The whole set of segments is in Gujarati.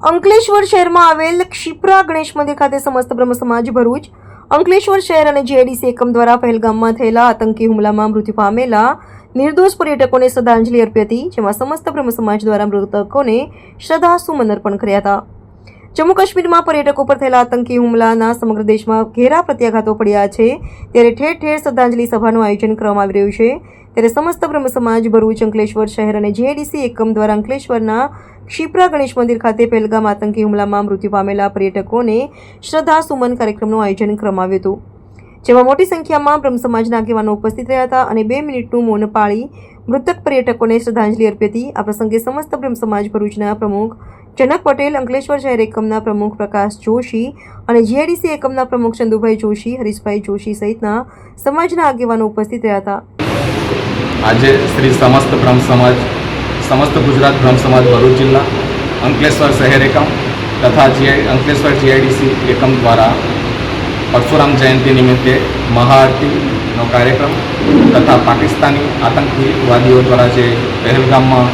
અંકલેશ્વર શહેરમાં આવેલ ક્ષિપ્રા ગણેશ મંદિર ખાતે સમસ્ત બ્રહ્મ સમાજ ભરૂચ, અંકલેશ્વર શહેર અને જીઆઈડીસી એકમ દ્વારા પહેલગામમાં થયેલા આતંકી હુમલામાં મૃત્યુ પામેલા નિર્દોષ પર્યટકોને શ્રદ્ધાંજલિ અર્પી હતી, જેમાં સમસ્ત બ્રહ્મ સમાજ દ્વારા મૃતકોને શ્રદ્ધાસુમન અર્પણ કર્યા હતા. જમ્મુ કાશ્મીરમાં પર્યટકો પર થયેલા આતંકી હુમલાના સમગ્ર દેશમાં ઘેરા પ્રત્યાઘાતો પડ્યા છે. ત્યારે ઠેર ઠેર શ્રદ્ધાંજલિ સભાનું આયોજન કરવામાં આવી રહ્યું છે. ત્યારે સમસ્ત બ્રહ્મ સમાજ, ભરૂચ, અંકલેશ્વર શહેર અને જીઆઈડીસી એકમ દ્વારા અંકલેશ્વરના ક્ષિપ્રા ગણેશ મંદિર ખાતે પહેલગામ આતંકી હુમલામાં મૃત્યુ પામેલા પર્યટકોને શ્રદ્ધા સુમન કાર્યક્રમનું આયોજન કરવામાં આવ્યું હતું. જેમાં મોટી સંખ્યામાં બ્રહ્મ સમાજના આગેવાનો ઉપસ્થિત રહ્યા હતા અને બે મિનિટનું મૌન પાળી મૃતક પર્યટકોને શ્રદ્ધાંજલિ અર્પી હતી. આ પ્રસંગે સમસ્ત બ્રહ્મ સમાજ, ભરૂચના પ્રમુખ જનક પટેલ, અંકલેશ્વર શહેર એકમના પ્રમુખ પ્રકાશ જોશી અને જીઆઈડીસી એકમના પ્રમુખ ચંદુભાઈ જોશી, હરીશભાઈ જોશી સહિતના સમાજના આગેવાનો ઉપસ્થિત રહ્યા હતા. આજે શ્રી સમસ્ત બ્રહ્મ સમાજ, સમસ્ત ગુજરાત બ્રહ્મ સમાજ ભરૂચ જિલ્લા, અંકલેશ્વર શહેર એકમ તથા જીઆઈ અંકલેશ્વર જીઆઈડીસી એકમ દ્વારા પરશુરામ જયંતિ નિમિત્તે મહાઆરતીનો કાર્યક્રમ તથા પાકિસ્તાની આતંકવાદીઓ દ્વારા જે પહેલગામમાં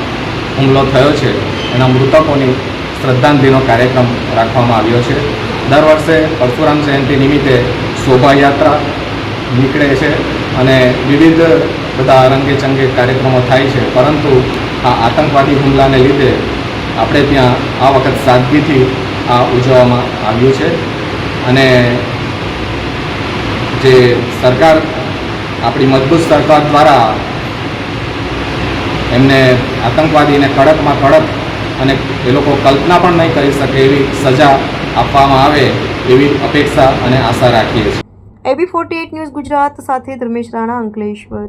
હુમલો થયો છે, એના મૃતકોની શ્રદ્ધાંજલિનો કાર્યક્રમ રાખવામાં આવ્યો છે. દર વર્ષે પરશુરામ જયંતિ નિમિત્તે શોભાયાત્રા નીકળે છે અને વિવિધ બધા રંગે ચંગે કાર્યક્રમો થાય છે. પરંતુ આ આતંકવાદી હુમલાને લીધે આપણે ત્યાં આ વખત સાદગીથી આ ઉજવવામાં આવ્યું છે. અને જે સરકાર આપણી મજબૂત સરકાર દ્વારા એમને આતંકવાદીને કડકમાં કડક અને એ લોકો કલ્પના પણ નહીં કરી શકે એવી સજા આપવામાં આવે એવી અપેક્ષા અને આશા રાખીએ છીએ. એબી ફોર્ટી ન્યૂઝ ગુજરાત સાથે ધર્મેશ રાણા અંકલેશ્વર.